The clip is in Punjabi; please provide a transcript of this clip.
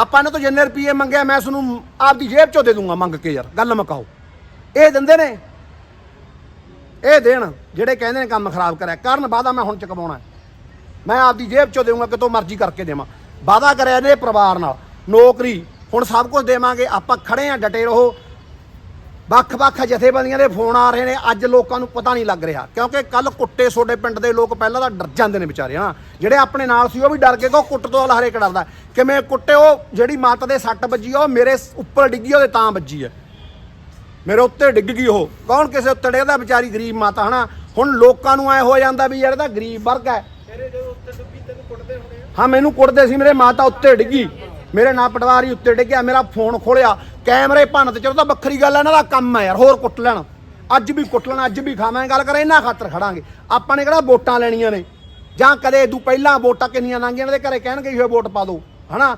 ਆਪਾਂ ਨੇ ਤਾਂ ਜਿੰਨੇ ਰੁਪਏ ਮੰਗਿਆ, ਮੈਂ ਤੁਹਾਨੂੰ ਆਪਦੀ ਜੇਬ ਚੋਂ ਦੇ ਦੂੰਗਾ ਮੰਗ ਕੇ ਯਾਰ, ਗੱਲ ਮਕਾਓ ਇਹ ਦਿੰਦੇ ਨੇ। ਇਹ ਦੇਣ, ਜਿਹੜੇ ਕਹਿੰਦੇ ਨੇ ਕੰਮ ਖਰਾਬ ਕਰਿਆ। ਕਰਨ ਵਾਦਾ ਮੈਂ ਹੁਣ ਚੁਕਵਾਉਣਾ ਮੈਂ ਆਪਦੀ ਜੇਬ ਚੋਂ ਦੇਵਾਂਗਾ, ਕਿਤੋਂ ਮਰਜ਼ੀ ਕਰਕੇ ਦੇਵਾਂ। ਵਾਦਾ ਕਰਿਆ ਇਹਨੇ ਪਰਿਵਾਰ ਨਾਲ। ਨੌਕਰੀ, ਹੁਣ ਸਭ ਕੁਝ ਦੇਵਾਂਗੇ, ਆਪਾਂ ਖੜੇ ਆ ਡਟੇ ਰਹੋ। ਵੱਖ-ਵੱਖ ਜਥੇਬੰਦੀਆਂ ਦੇ ਫੋਨ ਆ ਰਹੇ ਨੇ। ਅੱਜ ਲੋਕਾਂ ਨੂੰ ਪਤਾ ਨਹੀਂ ਲੱਗ ਰਿਹਾ ਕਿਉਂਕਿ ਕੱਲ ਕੁੱਟੇ ਸੋਡੇ ਪਿੰਡ ਦੇ ਲੋਕ ਪਹਿਲਾਂ ਤਾਂ ਡਰ ਜਾਂਦੇ ਨੇ ਵਿਚਾਰੇ ਹਨਾ? ਜਿਹੜੇ ਆਪਣੇ ਨਾਲ ਸੀ ਉਹ ਵੀ ਡਰ ਕੇ ਕੋ ਕੁੱਟ ਤੋਂ ਹਰੇਕ ਡਰਦਾ ਕਿਵੇਂ ਕੁੱਟੇ ਉਹ ਜਿਹੜੀ ਮੱਤ ਦੇ ਸੱਟ ਵੱਜੀ ਉਹ ਮੇਰੇ ਉੱਪਰ ਡਿੱਗੀ ਉਹਦੇ ਤਾਂ ਵੱਜੀ ਹੈ। ਮੇਰੇ ਉੱਤੇ ਡਿੱਗ ਗਈ ਉਹ। ਕੌਣ ਕਿਸੇ ਉੱਤੇ ਡਿੱਗਦਾ? ਵਿਚਾਰੀ ਗਰੀਬ ਮਾਤਾ ਹਨਾ? ਹੁਣ ਲੋਕਾਂ ਨੂੰ ਐ ਹੋ ਜਾਂਦਾ ਵੀ ਯਾਰ ਇਹਦਾ ਗਰੀਬ ਵਰਗ ਹੈ। ਹਾਂ ਮੈਨੂੰ ਕੁੱਟਦੇ ਸੀ ਮੇਰੇ ਮਾਤਾ ਉੱਤੇ ਡਿੱਗੀ। ਮੇਰੇ ਨਾਲ ਪਟਵਾਰੀ ਉੱਤੇ ਡਿੱਗਿਆ, ਮੇਰਾ ਫੋਨ ਖੋਲਿਆ ਕੈਮਰੇ ਭੰਨ ਤੇ ਚਲੋ ਤਾਂ ਵੱਖਰੀ ਗੱਲ ਹੈ ਇਹਨਾਂ ਦਾ ਕੰਮ ਹੈ ਯਾਰ, ਹੋਰ ਕੁੱਟ ਲੈਣ। ਅੱਜ ਵੀ ਕੁੱਟ ਲੈਣ, ਅੱਜ ਵੀ ਖਾਵਾਂਗੇ, ਗੱਲ ਕਰ, ਇਹਨਾਂ ਖਾਤਰ ਖੜਾਂਗੇ। ਆਪਾਂ ਨੇ ਕਿਹੜਾ ਵੋਟਾਂ ਲੈਣੀਆਂ ਨੇ? ਜਾਂ ਕਦੇ ਇਦੋਂ ਪਹਿਲਾਂ ਵੋਟਾਂ ਕਿੰਨੀਆਂ ਲੰਘੀਆਂ ਇਹਨਾਂ ਦੇ ਘਰੇ ਕਹਿਣਗੇ, ਇਹ ਵੋਟ ਪਾ ਦਿਓ ਹਨਾ?